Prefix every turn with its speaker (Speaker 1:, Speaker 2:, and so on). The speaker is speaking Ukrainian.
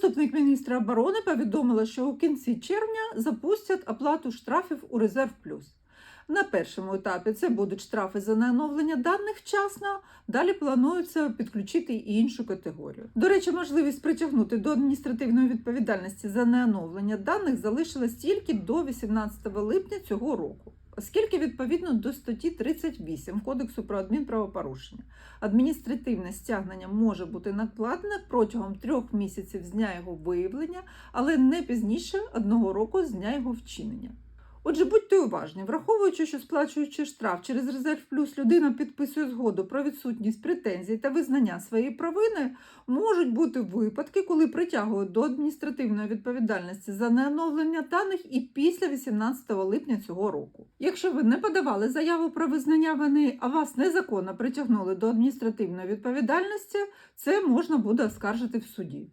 Speaker 1: Заступник міністра оборони повідомила, що у кінці червня запустять оплату штрафів у Резерв Плюс. На першому етапі це будуть штрафи за неоновлення даних вчасно. Далі планується підключити і іншу категорію. До речі, можливість притягнути до адміністративної відповідальності за неоновлення даних залишилась тільки до 18 липня цього року. Оскільки відповідно до статті 38 Кодексу про адмінправопорушення адміністративне стягнення може бути накладене протягом трьох місяців з дня його виявлення, але не пізніше одного року з дня його вчинення. Отже, будьте уважні, враховуючи, що сплачуючи штраф через резерв плюс людина підписує згоду про відсутність претензій та визнання своєї провини, можуть бути випадки, коли притягують до адміністративної відповідальності за неоновлення даних і після 18 липня цього року. Якщо ви не подавали заяву про визнання вини, а вас незаконно притягнули до адміністративної відповідальності, це можна буде оскаржити в суді.